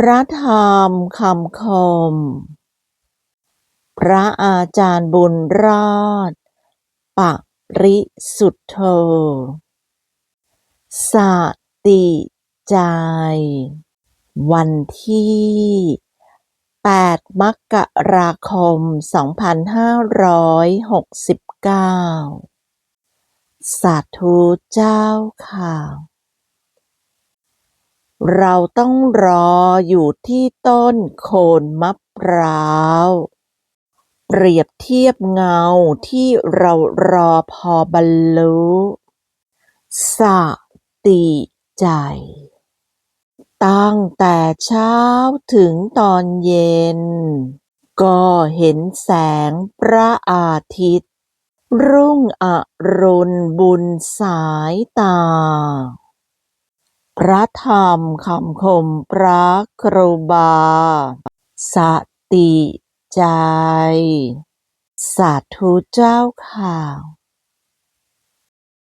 พระธรรมคำคม พระอาจารย์บุญรอด ปะริสุทธโธสติใจ วันที่ 8 มกราคม 2569 สาธุเจ้าค่ะ เราต้องรออยู่ที่ต้นโคนมะพร้าว เปรียบเทียบเงาที่เรารอพอบรรลุสติใจ ตั้งแต่เช้าถึงตอนเย็น ก็เห็นแสงพระอาทิตย์ รุ่งอรุณบุญสายตา ระธรรมคำคมพระครูบา สติใจ สาธุเจ้าค่ะ